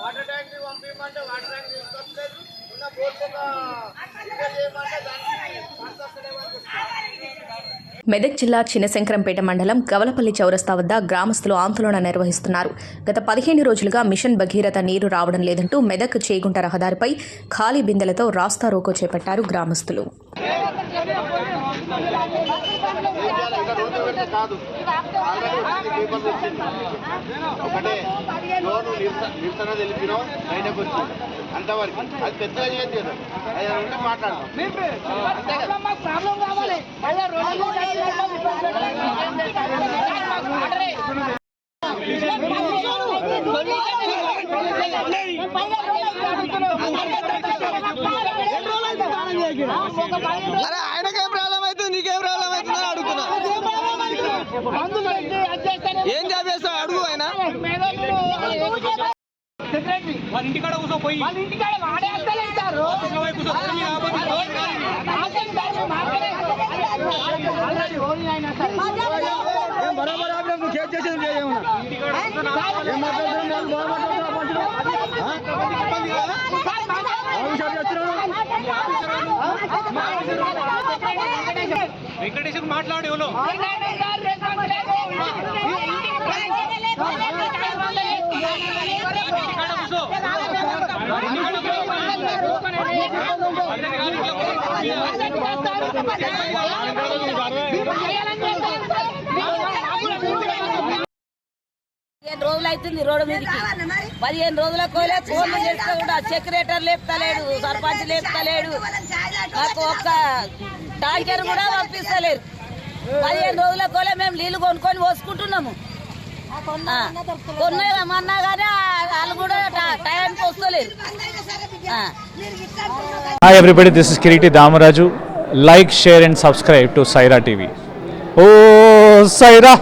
Water tank పంపించమంటే water tank తీసుకొస్తలేదు ఉన్న బోర్డు చేయమంటే దానికి పంచలేమని మెదక్ జిల్లా చినశంకరంపేట మండలం గవలపల్లి చౌరస్తా వద్ద గ్రామస్తులు ఆందోళన నిర్వహిస్తున్నారు. గత పదిహేను రోజులుగా మిషన్ భగీరథ నీరు రావడం లేదంటూ మెదక్ చేగుంట రహదారిపై ఖాళీ బిందెలతో రాస్తా రోకో చేపట్టారు గ్రామస్తులు. కాదు. నిరసన తెలిపినాం బయటకు వచ్చి అంతవరకు. అది పెద్దగా చేయదు కదా. అది ఉంటే మాట్లాడదాం. అంతే కదా. అరే ఆయనకేం ప్రాబ్లం అవుతుంది? నీకేం ప్రాబ్లం అవుతుంది అని అడుగుతున్నా ఏం చేస్తావు? అడుగు. ఆయన వాళ్ళ ఇంటికాడ కూర్చో పోయి వాళ్ళ ఇంటికాడ వాడేస్తారు బరాబర్ నువ్వు కేసు చేసేది పదిహేను రోజులు అవుతుంది రోడ్డు మీదకి. పదిహేను రోజులకు పోలే ఫోన్లు చేస్తే కూడా సెక్రటరీ లేపుతలేడు సర్పంచ్ లేపుతలేడు. నాకు ఒక్క టాంకర్ కూడా పంపిస్తలేరు. పదిహేను రోజులకు మేము నీళ్ళు కొనుక్కొని పోసుకుంటున్నాము. ఆ, కొన్నామన్నా కానీ వాళ్ళు కూడా టా- టైంకి ఆ. Hi everybody, this is Kiriti Damaraju. Like, share and subscribe to Saira TV. Oh, Saira!